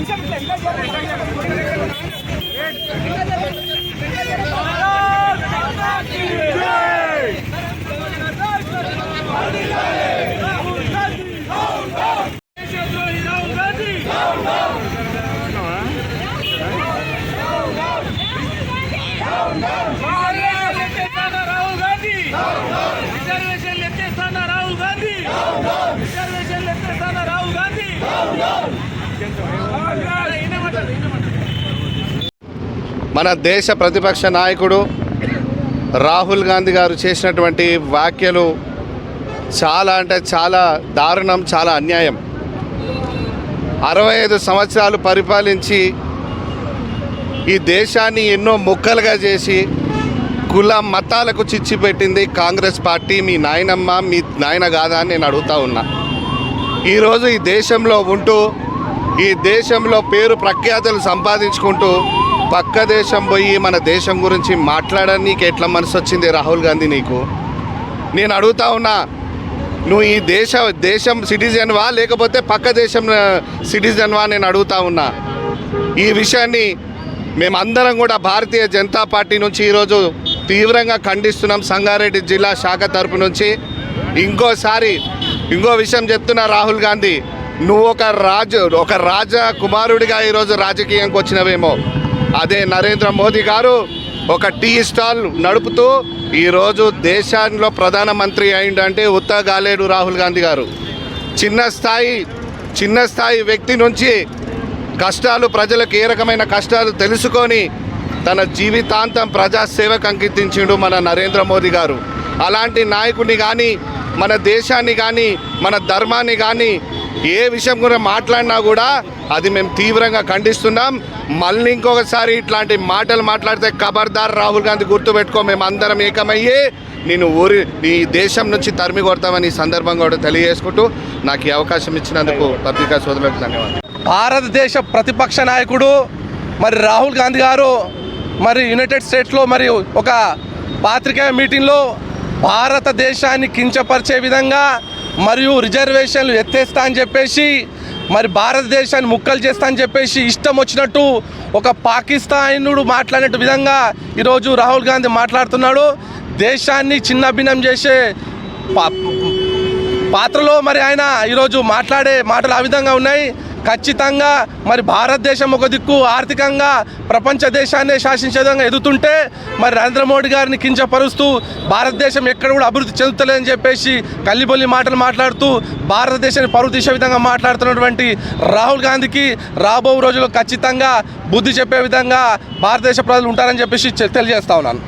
ఇంకా ఇంకా మన దేశ ప్రతిపక్ష నాయకుడు రాహుల్ గాంధీ గారు చేసినటువంటి వ్యాఖ్యలు చాలా అంటే చాలా దారుణం చాలా అన్యాయం. అరవై ఐదు సంవత్సరాలు పరిపాలించి ఈ దేశాన్ని ఎన్నో ముక్కలుగా చేసి కుల మతాలకు చిచ్చి పెట్టింది కాంగ్రెస్ పార్టీ. మీ నాయనమ్మ మీ నాయన కాదా అని నేను అడుగుతా ఉన్నా. ఈరోజు ఈ దేశంలో ఉంటూ ఈ దేశంలో పేరు ప్రఖ్యాతులు సంపాదించుకుంటూ పక్క దేశం పోయి మన దేశం గురించి మాట్లాడడానికి ఎట్లా మనసు వచ్చింది రాహుల్ గాంధీ నీకు? నేను అడుగుతా ఉన్నా నువ్వు ఈ దేశ దేశం సిటిజన్వా లేకపోతే పక్క దేశం సిటిజన్వా నేను అడుగుతా ఉన్నా. ఈ విషయాన్ని మేమందరం కూడా భారతీయ జనతా పార్టీ నుంచి ఈరోజు తీవ్రంగా ఖండిస్తున్నాం సంగారెడ్డి జిల్లా శాఖ తరపు నుంచి. ఇంకోసారి ఇంకో విషయం చెప్తున్నా రాహుల్ గాంధీ. నువ్వు ఒక రాజు ఒక రాజ కుమారుడిగా ఈరోజు రాజకీయంకి వచ్చినవేమో. అదే నరేంద్ర మోదీ గారు ఒక టీ స్టాల్ నడుపుతూ ఈరోజు దేశంలో ప్రధానమంత్రి అయిందంటే ఉత్తగాలేడు రాహుల్ గాంధీ గారు. చిన్న స్థాయి చిన్న స్థాయి వ్యక్తి నుంచి కష్టాలు ప్రజలకు ఏ రకమైన కష్టాలు తెలుసుకొని తన జీవితాంతం ప్రజాసేవకు అంకితించిండు మన నరేంద్ర మోదీ గారు. అలాంటి నాయకుడిని కానీ మన దేశాన్ని కానీ మన ధర్మాన్ని కానీ ఏ విషయం గురించి మాట్లాడినా కూడా అది మేము తీవ్రంగా ఖండిస్తున్నాం. మళ్ళీ ఇంకొకసారి ఇట్లాంటి మాటలు మాట్లాడితే ఖబర్దార్ రాహుల్ గాంధీ గుర్తుపెట్టుకో మేము అందరం ఏకమయ్యి. నేను ఊరి ఈ దేశం నుంచి తరిమి కొడతామని ఈ సందర్భంగా కూడా తెలియజేసుకుంటూ నాకు ఈ అవకాశం ఇచ్చినందుకు పత్రికా సోదరులకు ధన్యవాదాలు. భారతదేశ ప్రతిపక్ష నాయకుడు మరి రాహుల్ గాంధీ గారు మరి యునైటెడ్ స్టేట్స్లో మరి ఒక పాత్రికేయ మీటింగ్లో భారతదేశాన్ని కించపరిచే విధంగా మరియు రిజర్వేషన్లు ఎత్తేస్తా అని చెప్పేసి మరి భారతదేశాన్ని ముక్కలు చేస్తా అని చెప్పేసి ఇష్టం వచ్చినట్టు ఒక పాకిస్తానుడు మాట్లాడినట్టు విధంగా ఈరోజు రాహుల్ గాంధీ మాట్లాడుతున్నాడు. దేశాన్ని చిన్నభిన్నం చేసే పా- పాత్రలో మరి ఆయన ఈరోజు మాట్లాడే మాటలు ఆ విధంగా ఉన్నాయి. ఖచ్చితంగా మరి భారతదేశం ఒక దిక్కు ఆర్థికంగా ప్రపంచ దేశాన్ని శాసించే విధంగా ఎదుగుతుంటే మరి నరేంద్ర మోడీ గారిని కించపరుస్తూ భారతదేశం ఎక్కడ కూడా అభివృద్ధి చెందుతలేదని చెప్పేసి కల్లిబొల్లి మాటలు మాట్లాడుతూ భారతదేశాన్ని పరువు తీసే విధంగా మాట్లాడుతున్నటువంటి రాహుల్ గాంధీకి రాబో రోజుల్లో ఖచ్చితంగా బుద్ధి చెప్పే విధంగా భారతదేశ ప్రజలు ఉంటారని చెప్పేసి తెలియజేస్తా ఉన్నాను.